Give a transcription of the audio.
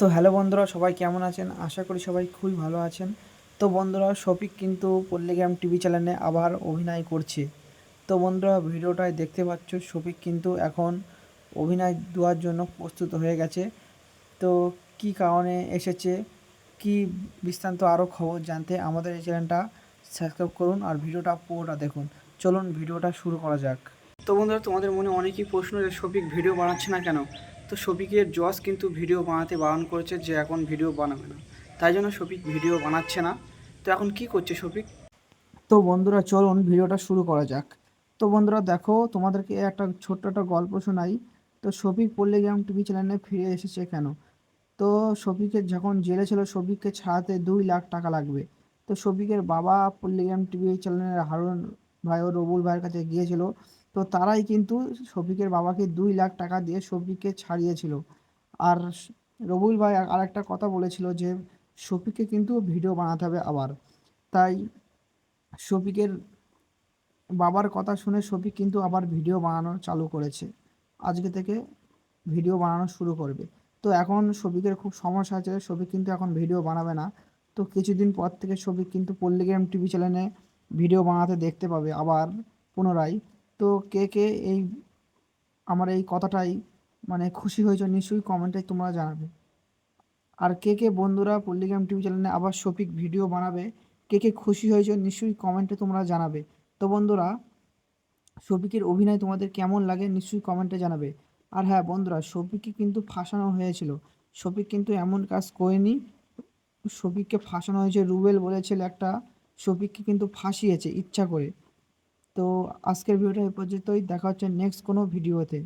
তো হ্যালো বন্ধুরা, সবাই কেমন আছেন? আশা করি সবাই খুবই ভালো আছেন। তো বন্ধুরা, শফিক কিন্তু পল্লিগ্রাম টিভি চ্যানেলে আবার অভিনয় করছে। তো বন্ধুরা, ভিডিওটায় দেখতে পাচ্ছ, শফিক কিন্তু এখন অভিনয় দেওয়ার জন্য প্রস্তুত হয়ে গেছে। তো কি কারণে এসেছে, কি বৃত্তান্ত আরও খবর জানতে আমাদের এই চ্যানেলটা সাবস্ক্রাইব করুন আর ভিডিওটা পুরোটা দেখুন। চলুন, ভিডিওটা শুরু করা যাক। তো বন্ধুরা, তোমাদের মনে অনেকই প্রশ্ন যে শফিক ভিডিও বানাচ্ছে না কেন? তো শফিকের জজ কিন্তু ভিডিও বানাতে বারণ করেছে যে এখন ভিডিও বানাবে না। তাই জন্য শফিক ভিডিও বানাচ্ছে না। তো এখন কি করছে শফিক? তো বন্ধুরা, চলুন ভিডিওটা শুরু করা যাক। তো বন্ধুরা, দেখো, তোমাদেরকে একটা ছোট্ট একটা গল্প শোনাই। তো শফিক পল্লিগ্রাম টিভি চ্যানেলে ফিরে এসেছে কেন? তো শফিকের যখন জেলে ছিল, শফিককে ছাড়াতে দুই লাখ টাকা লাগবে। তো শফিকের বাবা পল্লিগ্রাম টিভি চ্যানেলের হারুন ভাই ও রবুল ভাইয়ের কাছে গিয়েছিল। তো তারাই কিন্তু শফিকের বাবাকে দুই লাখ টাকা দিয়ে শফিককে ছাড়িয়েছিল। আর রবুল ভাই আর একটা কথা বলেছিল যে শফিককে কিন্তু ভিডিও বানাতে হবে আবার। তাই শফিকের বাবার কথা শুনে শফিক কিন্তু আবার ভিডিও বানানো চালু করেছে। আজকে থেকে ভিডিও বানানো শুরু করবে। তো এখন শফিকের খুব সমস্যা আছে, শফিক কিন্তু এখন ভিডিও বানাবে না। তো কিছুদিন পর থেকে শফিক কিন্তু পল্লিগ্রাম টিভি চ্যানেলে ভিডিও বানাতে দেখতে পাবে আবার পুনরায়। তো কে কে এই, আমার এই কথাটাই মানে খুশি হয়েছে নিশ্চয়ই কমেন্টে তোমরা জানাবে। আর কে কে বন্ধুরা পল্লিগ্রাম টিভি চ্যানেলে আবার শফিক ভিডিও বানাবে, কে কে খুশি হয়েছে নিশ্চয়ই কমেন্টে তোমরা জানাবে। তো বন্ধুরা শফিকের অভিনয় তোমাদের কেমন লাগে নিশ্চয়ই কমেন্টে জানাবে। আর হ্যাঁ বন্ধুরা শফিককে কিন্তু ফাঁসানো হয়েছিল। শফিক কিন্তু এমন কাজ করেনি। শফিককে ফাঁসানো হয়েছে রুবেল বলেছিল একটা। শফিককে কিন্তু ফাঁসিয়েছে ইচ্ছা করে। তো আজকের ভিডিওটা এই পর্যন্তই। দেখা হচ্ছে নেক্সট কোনো ভিডিওতে।